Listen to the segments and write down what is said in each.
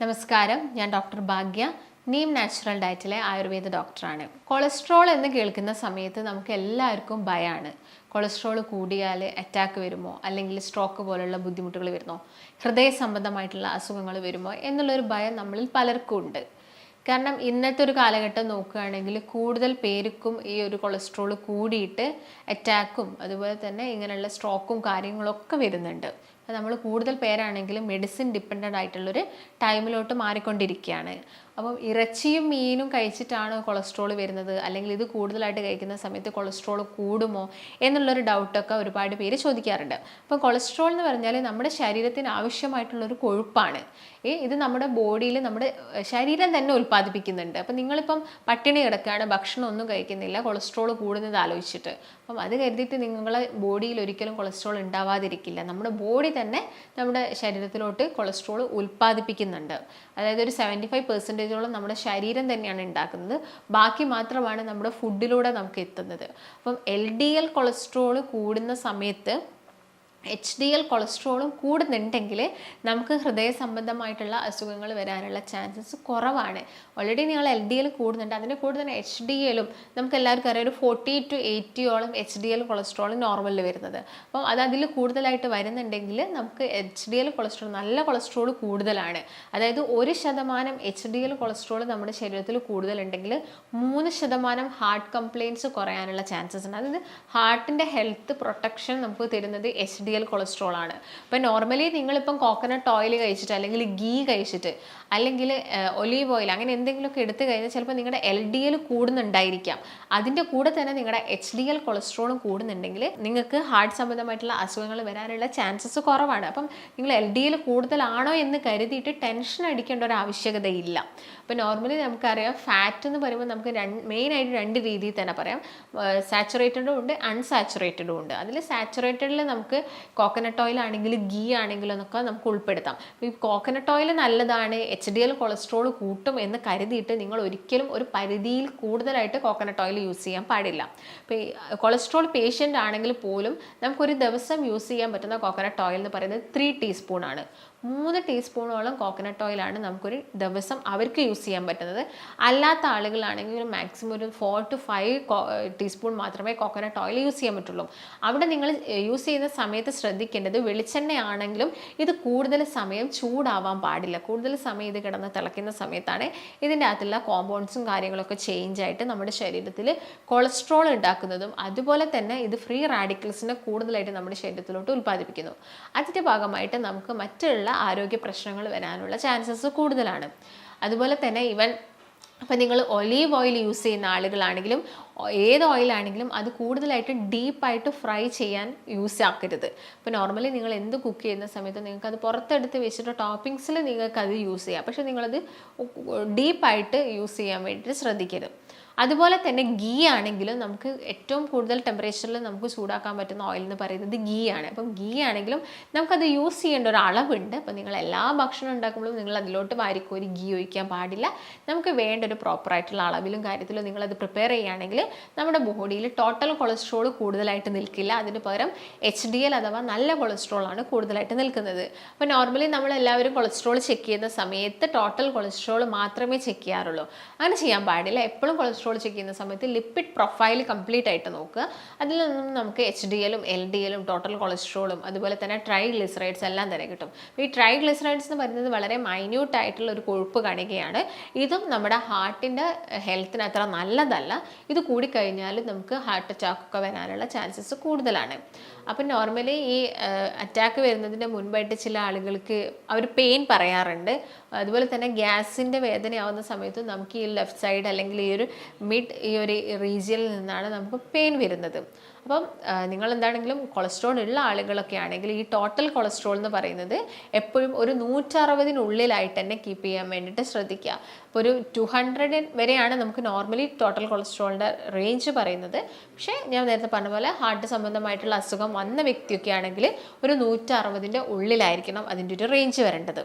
നമസ്കാരം. ഞാൻ ഡോക്ടർ ഭാഗ്യ. നീം നാച്ചുറൽ ഡയറ്റിലെ ആയുർവേദ ഡോക്ടറാണ്. കൊളസ്ട്രോൾ എന്ന് കേൾക്കുന്ന സമയത്ത് നമുക്ക് എല്ലാവർക്കും ഭയമാണ് കൊളസ്ട്രോൾ കൂടിയാൽ അറ്റാക്ക് വരുമോ? അല്ലെങ്കിൽ സ്ട്രോക്ക് പോലുള്ള ബുദ്ധിമുട്ടുകൾ വരുമോ ഹൃദയ സംബന്ധമായിട്ടുള്ള അസുഖങ്ങൾ വരുമോ? എന്നുള്ളൊരു ഭയം നമ്മളിൽ പലർക്കും ഉണ്ട്. കാരണം ഇന്നത്തെ ഒരു കാലഘട്ടം നോക്കുകയാണെങ്കിൽ കൂടുതൽ പേർക്കും ഈ ഒരു കൊളസ്ട്രോൾ കൂടിയിട്ട് അറ്റാക്കും അതുപോലെ തന്നെ ഇങ്ങനെയുള്ള സ്ട്രോക്കും കാര്യങ്ങളൊക്കെ വരുന്നുണ്ട്. അപ്പോൾ നമ്മൾ കൂടുതൽ പേരാണെങ്കിലും മെഡിസിൻ ഡിപ്പെൻഡന്റ് ആയിട്ടുള്ളൊരു ടൈമിലോട്ട് മാറിക്കൊണ്ടിരിക്കുകയാണ്. അപ്പം ഇറച്ചിയും മീനും കഴിച്ചിട്ടാണ് കൊളസ്ട്രോൾ വരുന്നത്? അല്ലെങ്കിൽ ഇത് കൂടുതലായിട്ട് കഴിക്കുന്ന സമയത്ത് കൊളസ്ട്രോൾ കൂടുമോ? എന്നുള്ളൊരു ഡൗട്ടൊക്കെ ഒരുപാട് പേര് ചോദിക്കാറുണ്ട്. അപ്പോൾ കൊളസ്ട്രോൾ എന്ന് പറഞ്ഞാൽ നമ്മുടെ ശരീരത്തിന് ആവശ്യമായിട്ടുള്ളൊരു കൊഴുപ്പാണ്. ഈ ഇത് നമ്മുടെ ബോഡിയിൽ നമ്മുടെ ശരീരം തന്നെ ഉൽപ്പാദിപ്പിക്കുന്നുണ്ട്. അപ്പം നിങ്ങളിപ്പം പട്ടിണി കിടക്കുകയാണ് ഭക്ഷണം ഒന്നും കഴിക്കുന്നില്ല കൊളസ്ട്രോൾ കൂടുന്നത് ആലോചിച്ചിട്ട്. അപ്പം അത് കരുതിയിട്ട് നിങ്ങളെ ബോഡിയിൽ ഒരിക്കലും കൊളസ്ട്രോൾ ഉണ്ടാവാതിരിക്കില്ല. നമ്മുടെ ബോഡി തന്നെ നമ്മുടെ ശരീരത്തിലോട്ട് കൊളസ്ട്രോൾ ഉൽപ്പാദിപ്പിക്കുന്നുണ്ട്. അതായത് ഒരു സെവന്റി ഫൈവ് പെർസെന്റേജോളം നമ്മുടെ ശരീരം തന്നെയാണ് ഉണ്ടാക്കുന്നത്. ബാക്കി മാത്രമാണ് നമ്മുടെ ഫുഡിലൂടെ നമുക്ക് എത്തുന്നത്. അപ്പം എൽ ഡി എൽ കൊളസ്ട്രോൾ കൂടുന്ന സമയത്ത് എച്ച് ഡി എൽ കൊളസ്ട്രോളും കൂടുന്നുണ്ടെങ്കിൽ നമുക്ക് ഹൃദയ സംബന്ധമായിട്ടുള്ള അസുഖങ്ങൾ വരാനുള്ള ചാൻസസ് കുറവാണ്. ഓൾറെഡി നിങ്ങൾ എൽ ഡി എൽ കൂടുന്നുണ്ട്. അതിന്റെ കൂടെ തന്നെ എച്ച് ഡി എല്ലും നമുക്ക് എല്ലാവർക്കും അറിയാം. ഒരു ഫോർട്ടി ടു എയ്റ്റിയോളം എച്ച് ഡി എൽ കൊളസ്ട്രോൾ നോർമലിൽ വരുന്നത്. അപ്പം അത് അതിൽ കൂടുതലായിട്ട് വരുന്നുണ്ടെങ്കിൽ നമുക്ക് എച്ച് ഡി എൽ കൊളസ്ട്രോൾ നല്ല കൊളസ്ട്രോൾ കൂടുതലാണ്. അതായത് ഒരു ശതമാനം എച്ച് ഡി എൽ കൊളസ്ട്രോൾ നമ്മുടെ ശരീരത്തിൽ കൂടുതലുണ്ടെങ്കിൽ മൂന്ന് ശതമാനം ഹാർട്ട് കംപ്ലയിന്റ്സ് കുറയാനുള്ള ചാൻസസ് ഉണ്ട്. അതായത് ഹാർട്ടിന്റെ ഹെൽത്ത് പ്രൊട്ടക്ഷൻ നമുക്ക് തരുന്നത് എച്ച് ഡി എൽ കൊളസ്ട്രോൾ ആണ്. ഇപ്പം നോർമലി നിങ്ങളിപ്പം കോക്കനട്ട് ഓയിൽ കഴിച്ചിട്ട് അല്ലെങ്കിൽ ഗീ കഴിച്ചിട്ട് അല്ലെങ്കിൽ ഒലീവ് ഓയിൽ അങ്ങനെ എന്തെങ്കിലുമൊക്കെ എടുത്തു കഴിഞ്ഞാൽ ചിലപ്പോൾ നിങ്ങളുടെ എൽ ഡി എൽ കൂടുന്നുണ്ടായിരിക്കാം. അതിന്റെ കൂടെ തന്നെ നിങ്ങളുടെ എച്ച് ഡി എൽ കൊളസ്ട്രോളും കൂടുന്നുണ്ടെങ്കിൽ നിങ്ങൾക്ക് ഹാർട്ട് സംബന്ധമായിട്ടുള്ള അസുഖങ്ങൾ വരാനുള്ള ചാൻസസ് കുറവാണ്. അപ്പം നിങ്ങൾ എൽ ഡി എൽ കൂടുതലാണോ എന്ന് കരുതിയിട്ട് ടെൻഷൻ അടിക്കേണ്ട ഒരു ആവശ്യകതയില്ല. അപ്പം നോർമലി നമുക്കറിയാം ഫാറ്റ് എന്ന് പറയുമ്പോൾ നമുക്ക് രണ്ട് മെയിനായിട്ട് രണ്ട് രീതിയിൽ തന്നെ പറയാം. സാച്ചുറേറ്റഡും ഉണ്ട് അൺസാച്ചുറേറ്റഡും ഉണ്ട്. അതിൽ സാച്ചുറേറ്റഡിൽ നമുക്ക് കോക്കനട്ട് ഓയിൽ ആണെങ്കിലും ഗീ ആണെങ്കിലും എന്നൊക്കെ നമുക്ക് ഉൾപ്പെടുത്താം. ഈ കോക്കനട്ട് ഓയിൽ നല്ലതാണ് എച്ച് ഡി എൽ കൊളസ്ട്രോൾ കൂട്ടും എന്ന് കരുതിയിട്ട് നിങ്ങൾ ഒരിക്കലും ഒരു പരിധിയിൽ കൂടുതലായിട്ട് കോക്കനട്ട് ഓയിൽ യൂസ് ചെയ്യാൻ പാടില്ല. കൊളസ്ട്രോൾ പേഷ്യന്റ് ആണെങ്കിൽ പോലും നമുക്കൊരു ദിവസം യൂസ് ചെയ്യാൻ പറ്റുന്ന കോക്കനട്ട് ഓയിൽ എന്ന് പറയുന്നത് ത്രീ ടീസ്പൂൺ ആണ്. മൂന്ന് ടീസ്പൂണോളം കോക്കനട്ട് ഓയിലാണ് നമുക്കൊരു ദിവസം അവർക്ക് യൂസ് ചെയ്യാൻ പറ്റുന്നത്. അല്ലാത്ത ആളുകളാണെങ്കിൽ ഒരു മാക്സിമം ഒരു ഫോർ ടു ഫൈവ് ടീസ്പൂൺ മാത്രമേ കോക്കനട്ട് ഓയിൽ യൂസ് ചെയ്യാൻ പറ്റുള്ളൂ. അവിടെ നിങ്ങൾ യൂസ് ചെയ്യുന്ന സമയത്ത് ശ്രദ്ധിക്കേണ്ടത് വെളിച്ചെണ്ണയാണെങ്കിലും ഇത് കൂടുതൽ സമയം ചൂടാവാൻ പാടില്ല. കൂടുതൽ സമയം ഇത് കിടന്ന് തിളയ്ക്കുന്ന സമയത്താണ് ഇതിന്റെ അകത്തുള്ള കോമ്പൗണ്ട്സും കാര്യങ്ങളൊക്കെ ചേഞ്ച് ആയിട്ട് നമ്മുടെ ശരീരത്തിൽ കൊളസ്ട്രോൾ ഉണ്ടാക്കുന്നതും അതുപോലെ തന്നെ ഇത് ഫ്രീ റാഡിക്കൽസിനെ കൂടുതലായിട്ട് നമ്മുടെ ശരീരത്തിലോട്ട് ഉൽപ്പാദിപ്പിക്കുന്നു. അതിന്റെ ഭാഗമായിട്ട് നമുക്ക് മറ്റുള്ള ആരോഗ്യ പ്രശ്നങ്ങൾ വരാനുള്ള ചാൻസസ് കൂടുതലാണ്. അതുപോലെ തന്നെ ഇവൻ അപ്പം നിങ്ങൾ ഒലീവ് ഓയിൽ യൂസ് ചെയ്യുന്ന ആളുകളാണെങ്കിലും ഏത് ഓയിലാണെങ്കിലും അത് കൂടുതലായിട്ട് ഡീപ്പായിട്ട് ഫ്രൈ ചെയ്യാൻ യൂസ് ആക്കരുത്. ഇപ്പോൾ നോർമലി നിങ്ങൾ എന്ത് കുക്ക് ചെയ്യുന്ന സമയത്ത് നിങ്ങൾക്ക് അത് പുറത്തെടുത്ത് വെച്ചിട്ട് ടോപ്പിങ്സിൽ നിങ്ങൾക്ക് അത് യൂസ് ചെയ്യാം. പക്ഷേ നിങ്ങളത് ഡീപ്പായിട്ട് യൂസ് ചെയ്യാൻ വേണ്ടിയിട്ട് ശ്രദ്ധിക്കരുത്. അതുപോലെ തന്നെ ഗീ ആണെങ്കിലും നമുക്ക് ഏറ്റവും കൂടുതൽ ടെമ്പറേച്ചറിൽ നമുക്ക് ചൂടാക്കാൻ പറ്റുന്ന ഓയിൽ എന്ന് പറയുന്നത് ഗീ ആണ്. അപ്പം ഗീ ആണെങ്കിലും നമുക്കത് യൂസ് ചെയ്യേണ്ട ഒരു അളവുണ്ട്. അപ്പം നിങ്ങൾ എല്ലാ ഭക്ഷണം ഉണ്ടാക്കുമ്പോഴും നിങ്ങൾ അതിലോട്ട് വാരിക്കോരി ഗീ ഒഴിക്കാൻ പാടില്ല. നമുക്ക് വേണ്ട ഒരു പ്രോപ്പറായിട്ടുള്ള അളവിലും കാര്യത്തിലും നിങ്ങളത് പ്രിപ്പയർ ചെയ്യുകയാണെങ്കിൽ നമ്മുടെ ബോഡിയിൽ ടോട്ടൽ കൊളസ്ട്രോൾ കൂടുതലായിട്ട് നിൽക്കില്ല. അതിന് പകരം എച്ച് ഡി എൽ അഥവാ നല്ല കൊളസ്ട്രോൾ ആണ് കൂടുതലായിട്ട് നിൽക്കുന്നത്. അപ്പോൾ നോർമലി നമ്മൾ എല്ലാവരും കൊളസ്ട്രോൾ ചെക്ക് ചെയ്യുന്ന സമയത്ത് ടോട്ടൽ കൊളസ്ട്രോൾ മാത്രമേ ചെക്ക് ചെയ്യാറുള്ളൂ. അങ്ങനെ ചെയ്യാൻ പാടില്ല. എപ്പോഴും കൊളസ്ട്രോൾ ചെക്ക് ചെയ്യുന്ന സമയത്ത് ലിപ്പിഡ് പ്രൊഫൈൽ കംപ്ലീറ്റ് ആയിട്ട് നോക്കുക. അതിൽ നിന്നും നമുക്ക് എച്ച് ഡി എല്ലും എൽ ഡി എല്ലും ടോട്ടൽ കൊളസ്ട്രോളും അതുപോലെ തന്നെ ട്രൈഗ്ലിസറൈഡ്സ് എല്ലാം തന്നെ കിട്ടും. ഈ ട്രൈഗ്ലിസറൈഡ്സ് എന്ന് പറയുന്നത് വളരെ മൈന്യൂട്ട് ആയിട്ടുള്ള ഒരു കൊഴുപ്പ് കാണുകയാണ് ഇതും നമ്മുടെ ഹാർട്ടിന്റെ ഹെൽത്തിന് അത്ര നല്ലതല്ല. ഇത് കൂടിക്കഴിഞ്ഞാൽ നമുക്ക് ഹാർട്ട് അറ്റാക്ക് ഒക്കെ വരാനുള്ള ചാൻസസ് കൂടുതലാണ്. അപ്പം നോർമലി ഈ അറ്റാക്ക് വരുന്നതിന് മുൻപായിട്ട് ചില ആളുകൾക്ക് അവർ പെയിൻ പറയാറുണ്ട്. അതുപോലെ തന്നെ ഗ്യാസിന്റെ വേദനയാവുന്ന സമയത്ത് നമുക്ക് ഈ ലെഫ്റ്റ് സൈഡ് അല്ലെങ്കിൽ ഈ ഒരു മിഡ് ഈ ഒരു റീജിയനിൽ നിന്നാണ് നമുക്ക് പെയിൻ വരുന്നത്. അപ്പം നിങ്ങൾ എന്താണെങ്കിലും കൊളസ്ട്രോൾ ഉള്ള ആളുകളൊക്കെ ആണെങ്കിൽ ഈ ടോട്ടൽ കൊളസ്ട്രോൾ എന്ന് പറയുന്നത് എപ്പോഴും ഒരു നൂറ്ററുപതിനുള്ളിലായിട്ട് തന്നെ കീപ്പ് ചെയ്യാൻ വേണ്ടിയിട്ട് ശ്രദ്ധിക്കുക. അപ്പോൾ ഒരു ടു ഹൺഡ്രഡ് വരെയാണ് നമുക്ക് നോർമലി ടോട്ടൽ കൊളസ്ട്രോളിന്റെ റേഞ്ച് പറയുന്നത്. പക്ഷേ ഞാൻ നേരത്തെ പറഞ്ഞ പോലെ ഹാർട്ട് സംബന്ധമായിട്ടുള്ള അസുഖം വന്ന വ്യക്തിയൊക്കെ ആണെങ്കിൽ ഒരു നൂറ്ററുപതിന്റെ ഉള്ളിലായിരിക്കണം അതിന്റെ ഒരു റേഞ്ച് വരേണ്ടത്.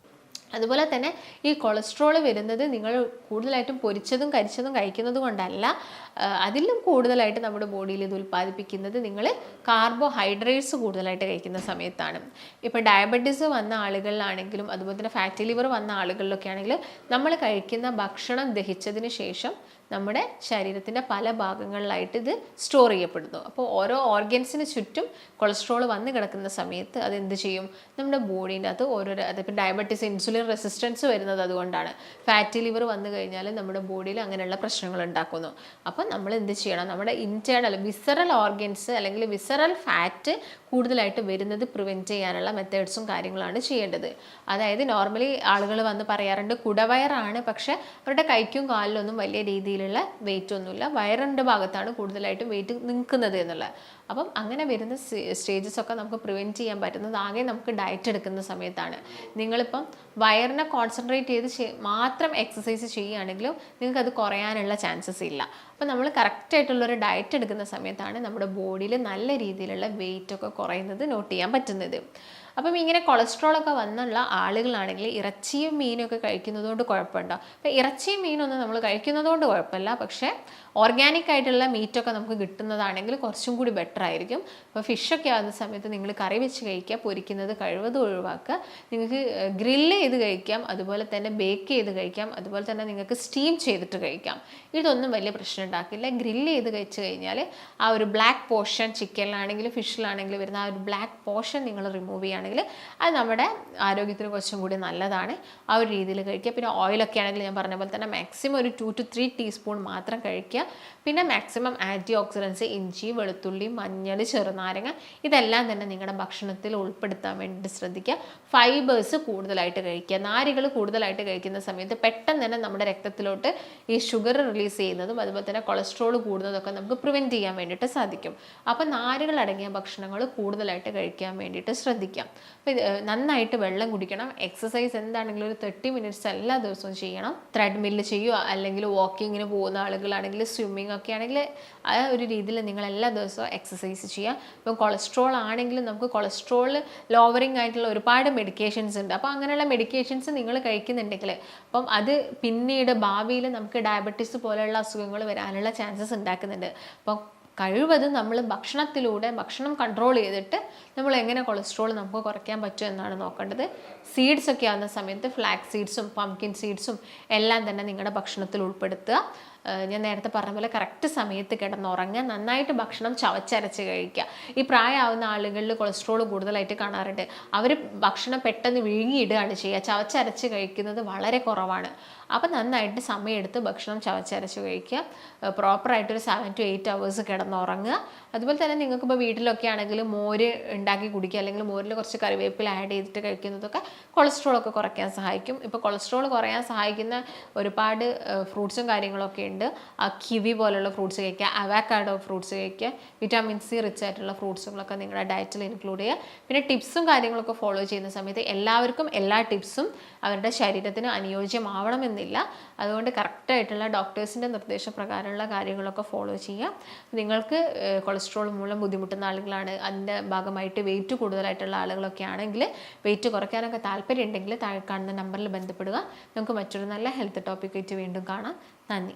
അതുപോലെ തന്നെ ഈ കൊളസ്ട്രോൾ വരുന്നത് നിങ്ങൾ കൂടുതലായിട്ടും പൊരിച്ചതും കരിച്ചതും കഴിക്കുന്നത് കൊണ്ടല്ല അതിലും കൂടുതലായിട്ട് നമ്മുടെ ബോഡിയിൽ ഇത് ഉൽപ്പാദിപ്പിക്കുന്നത് നിങ്ങൾ കാർബോഹൈഡ്രേറ്റ്സ് കൂടുതലായിട്ട് കഴിക്കുന്ന സമയത്താണ്. ഇപ്പോൾ ഡയബറ്റീസ് വന്ന ആളുകളിലാണെങ്കിലും അതുപോലെ തന്നെ ഫാറ്റി ലിവർ വന്ന ആളുകളിലൊക്കെ ആണെങ്കിലും നമ്മൾ കഴിക്കുന്ന ഭക്ഷണം ദഹിച്ചതിന് ശേഷം നമ്മുടെ ശരീരത്തിന്റെ പല ഭാഗങ്ങളിലായിട്ട് ഇത് സ്റ്റോർ ചെയ്യപ്പെടുന്നു. അപ്പോൾ ഓരോ ഓർഗൻസിന് ചുറ്റും കൊളസ്ട്രോൾ വന്ന് കിടക്കുന്ന സമയത്ത് അത് എന്ത് ചെയ്യും? നമ്മുടെ ബോഡീന്റെ അകത്ത് ഓരോരോ അതിപ്പോൾ ഡയബറ്റീസ് ഇൻസുലിൻ റെസിസ്റ്റൻസ് വരുന്നത് അതുകൊണ്ടാണ്. ഫാറ്റി ലിവർ വന്നു കഴിഞ്ഞാൽ നമ്മുടെ ബോഡിയിൽ അങ്ങനെയുള്ള പ്രശ്നങ്ങൾ ഉണ്ടാക്കുന്നു. അപ്പോൾ നമ്മൾ എന്ത് ചെയ്യണം? നമ്മുടെ ഇന്റേർണൽ വിസറൽ ഓർഗൻസ് അല്ലെങ്കിൽ വിസറൽ ഫാറ്റ് കൂടുതലായിട്ട് വരുന്നത് പ്രിവെന്റ് ചെയ്യാനുള്ള മെത്തേഡ്സും കാര്യങ്ങളാണ് ചെയ്യേണ്ടത്. അതായത് നോർമലി ആളുകൾ വന്ന് പറയാറുണ്ട് കുടവയറാണ്. പക്ഷേ അവരുടെ കൈക്കും കാലിലൊന്നും വലിയ രീതിയിലുള്ള വെയിറ്റ് ഒന്നുമില്ല. വയറിന്റെ ഭാഗത്താണ് കൂടുതലായിട്ടും വെയിറ്റ് നിൽക്കുന്നത് എന്നുള്ളത് അപ്പം അങ്ങനെ വരുന്ന സ്റ്റേജസ് ഒക്കെ നമുക്ക് പ്രിവെന്റ് ചെയ്യാൻ പറ്റുന്നത് ആകെ നമുക്ക് ഡയറ്റ് എടുക്കുന്ന സമയത്താണ്. നിങ്ങളിപ്പം വയറിനെ കോൺസെൻട്രേറ്റ് ചെയ്ത് മാത്രം എക്സസൈസ് ചെയ്യുകയാണെങ്കിലും നിങ്ങൾക്ക് അത് കുറയാനുള്ള ചാൻസസ് ഇല്ല. അപ്പോൾ നമ്മൾ കറക്റ്റായിട്ടുള്ളൊരു ഡയറ്റ് എടുക്കുന്ന സമയത്താണ് നമ്മുടെ ബോഡിയിൽ നല്ല രീതിയിലുള്ള വെയിറ്റ് ഒക്കെ കുറയുന്നത് നോട്ട് ചെയ്യാൻ പറ്റുന്നത്. അപ്പം ഇങ്ങനെ കൊളസ്ട്രോൾ ഒക്കെ വന്നുള്ള ആളുകളാണെങ്കിൽ ഇറച്ചിയും മീനും ഒക്കെ കഴിക്കുന്നത് കൊണ്ട് കുഴപ്പമുണ്ടോ? അപ്പം ഇറച്ചിയും മീനൊന്നും നമ്മൾ കഴിക്കുന്നത് കൊണ്ട് കുഴപ്പമില്ല. പക്ഷേ ഓർഗാനിക് ആയിട്ടുള്ള മീറ്റൊക്കെ നമുക്ക് കിട്ടുന്നതാണെങ്കിൽ കുറച്ചും കൂടി ബെറ്റർ ആയിരിക്കും. അപ്പോൾ ഫിഷൊക്കെ ആകുന്ന സമയത്ത് നിങ്ങൾ കറി വെച്ച് കഴിക്കുക പൊരിക്കുന്നത് കഴിവതും ഒഴിവാക്കുക. നിങ്ങൾക്ക് ഗ്രില്ല് ചെയ്ത് കഴിക്കാം അതുപോലെ തന്നെ ബേക്ക് ചെയ്ത് കഴിക്കാം അതുപോലെ തന്നെ നിങ്ങൾക്ക് സ്റ്റീം ചെയ്തിട്ട് കഴിക്കാം. ഇതൊന്നും വലിയ പ്രശ്നം ഉണ്ടാക്കില്ല. ഗ്രില്ല് ചെയ്ത് കഴിച്ച് കഴിഞ്ഞാൽ ആ ഒരു ബ്ലാക്ക് പോർഷൻ ചിക്കനിലാണെങ്കിലും ഫിഷിലാണെങ്കിലും വരുന്ന ആ ഒരു ബ്ലാക്ക് പോർഷൻ നിങ്ങൾ റിമൂവ് ചെയ്യുകയാണെങ്കിൽ അത് നമ്മുടെ ആരോഗ്യത്തിന് കുറച്ചും കൂടി നല്ലതാണ് ആ ഒരു രീതിയിൽ കഴിക്കുക. പിന്നെ ഓയിലൊക്കെ ആണെങ്കിൽ ഞാൻ പറഞ്ഞ പോലെ തന്നെ മാക്സിമം ഒരു ടു ടു ത്രീ ടീസ്പൂൺ മാത്രം കഴിക്കുക. പിന്നെ മാക്സിമം ആന്റി ഓക്സിഡൻസ് ഇഞ്ചി വെളുത്തുള്ളി മഞ്ഞൾ ചെറുനാരങ്ങ ഇതെല്ലാം തന്നെ നിങ്ങളുടെ ഭക്ഷണത്തിൽ ഉൾപ്പെടുത്താൻ വേണ്ടി ശ്രദ്ധിക്കുക. ഫൈബേഴ്സ് കൂടുതലായിട്ട് കഴിക്കുക. നാരുകൾ കൂടുതലായിട്ട് കഴിക്കുന്ന സമയത്ത് പെട്ടെന്ന് തന്നെ നമ്മുടെ രക്തത്തിലോട്ട് ഈ ഷുഗർ റിലീസ് ചെയ്യുന്നതും അതുപോലെ തന്നെ കൊളസ്ട്രോൾ കൂടുന്നതൊക്കെ നമുക്ക് പ്രിവെന്റ് ചെയ്യാൻ വേണ്ടിയിട്ട് സാധിക്കും. അപ്പോൾ നാരുകൾ അടങ്ങിയ ഭക്ഷണങ്ങൾ കൂടുതലായിട്ട് കഴിക്കാൻ വേണ്ടിയിട്ട് ശ്രദ്ധിക്കാം അപ്പോൾ ഇത് നന്നായിട്ട് വെള്ളം കുടിക്കണം. എക്സസൈസ് എന്താണെങ്കിലും ഒരു തേർട്ടി മിനിറ്റ്സ് എല്ലാ ദിവസവും ചെയ്യണം. ത്രെഡ് മില്ല് ചെയ്യുക അല്ലെങ്കിൽ വാക്കിങ്ങിന് പോകുന്ന ആളുകളാണെങ്കിൽ സ്വിമ്മിങ് ഒക്കെ ആണെങ്കിൽ ആ ഒരു രീതിയിൽ നിങ്ങൾ എല്ലാ ദിവസവും എക്സസൈസ് ചെയ്യുക. ഇപ്പം കൊളസ്ട്രോൾ ആണെങ്കിലും നമുക്ക് കൊളസ്ട്രോൾ ലോവറിങ് ആയിട്ടുള്ള ഒരുപാട് മെഡിക്കേഷൻസ് ഉണ്ട്. അപ്പോൾ അങ്ങനെയുള്ള മെഡിക്കേഷൻസ് നിങ്ങൾ കഴിക്കുന്നുണ്ടെങ്കിൽ അപ്പം അത് പിന്നീട് ഭാവിയിൽ നമുക്ക് ഡയബറ്റീസ് പോലെയുള്ള അസുഖങ്ങൾ വരാനുള്ള ചാൻസസ് ഉണ്ടാക്കുന്നുണ്ട്. അപ്പം കഴിവതും നമ്മൾ ഭക്ഷണത്തിലൂടെ ഭക്ഷണം കൺട്രോൾ ചെയ്തിട്ട് നമ്മൾ എങ്ങനെ കൊളസ്ട്രോൾ നമുക്ക് കുറയ്ക്കാൻ പറ്റും എന്നാണ് നോക്കേണ്ടത്. സീഡ്സ് ഒക്കെ ആവുന്ന സമയത്ത് ഫ്ലാക്സ് സീഡ്സും പംകിൻ സീഡ്സും എല്ലാം തന്നെ നിങ്ങളുടെ ഭക്ഷണത്തിൽ ഉൾപ്പെടുത്തുക. ഞാൻ നേരത്തെ പറഞ്ഞ പോലെ കറക്റ്റ് സമയത്ത് കിടന്നുറങ്ങുക നന്നായിട്ട് ഭക്ഷണം ചവച്ചരച്ച് കഴിക്കുക. ഈ പ്രായമാവുന്ന ആളുകളിൽ കൊളസ്ട്രോൾ കൂടുതലായിട്ട് കാണാറുണ്ട്. അവർ ഭക്ഷണം പെട്ടെന്ന് വിഴുങ്ങിയിടുകയാണ് ചെയ്യുക. ചവച്ചരച്ച് കഴിക്കുന്നത് വളരെ കുറവാണ്. അപ്പം നന്നായിട്ട് സമയമെടുത്ത് ഭക്ഷണം ചവച്ചരച്ച് കഴിക്കുക. പ്രോപ്പറായിട്ടൊരു സെവൻ ടു എയ്റ്റ് അവേഴ്സ് കിടന്നുറങ്ങുക അതുപോലെ തന്നെ നിങ്ങൾക്കിപ്പോൾ വീട്ടിലൊക്കെ ആണെങ്കിൽ മോര് ഉണ്ടാക്കി കുടിക്കുക അല്ലെങ്കിൽ മോരിൽ കുറച്ച് കറിവേപ്പില ആഡ് ചെയ്തിട്ട് കഴിക്കുന്നതൊക്കെ കൊളസ്ട്രോളൊക്കെ കുറയ്ക്കാൻ സഹായിക്കും. ഇപ്പോൾ കൊളസ്ട്രോൾ കുറയാൻ സഹായിക്കുന്ന ഒരുപാട് ഫ്രൂട്ട്സും കാര്യങ്ങളൊക്കെ ഉണ്ട്. കിവി പോലുള്ള ഫ്രൂട്ട്സ് കഴിക്കുക അവാക്കാഡോ ഫ്രൂട്ട്സ് കഴിക്കുക വിറ്റാമിൻ സി റിച്ച് ആയിട്ടുള്ള ഫ്രൂട്ട്സുകളൊക്കെ നിങ്ങളുടെ ഡയറ്റിൽ ഇൻക്ലൂഡ് ചെയ്യുക. പിന്നെ ടിപ്സും കാര്യങ്ങളൊക്കെ ഫോളോ ചെയ്യുന്ന സമയത്ത് എല്ലാവർക്കും എല്ലാ ടിപ്സും അവരുടെ ശരീരത്തിന് അനുയോജ്യമാവണമെന്നില്ല. അതുകൊണ്ട് കറക്റ്റായിട്ടുള്ള ഡോക്ടേഴ്സിന്റെ നിർദ്ദേശപ്രകാരമുള്ള കാര്യങ്ങളൊക്കെ ഫോളോ ചെയ്യുക. നിങ്ങൾക്ക് കൊളസ്ട്രോൾ മൂലം ബുദ്ധിമുട്ടുന്ന ആളുകളാണ് അതിന്റെ ഭാഗമായിട്ട് വെയിറ്റ് കൂടുതലായിട്ടുള്ള ആളുകളൊക്കെ ആണെങ്കിൽ വെയിറ്റ് കുറയ്ക്കാനൊക്കെ താല്പര്യം ഉണ്ടെങ്കിൽ താഴെ കാണുന്ന നമ്പറിൽ ബന്ധപ്പെടുക. നമുക്ക് മറ്റൊരു നല്ല ഹെൽത്ത് ടോപ്പിക്കായിട്ട് വീണ്ടും കാണാം. നന്ദി.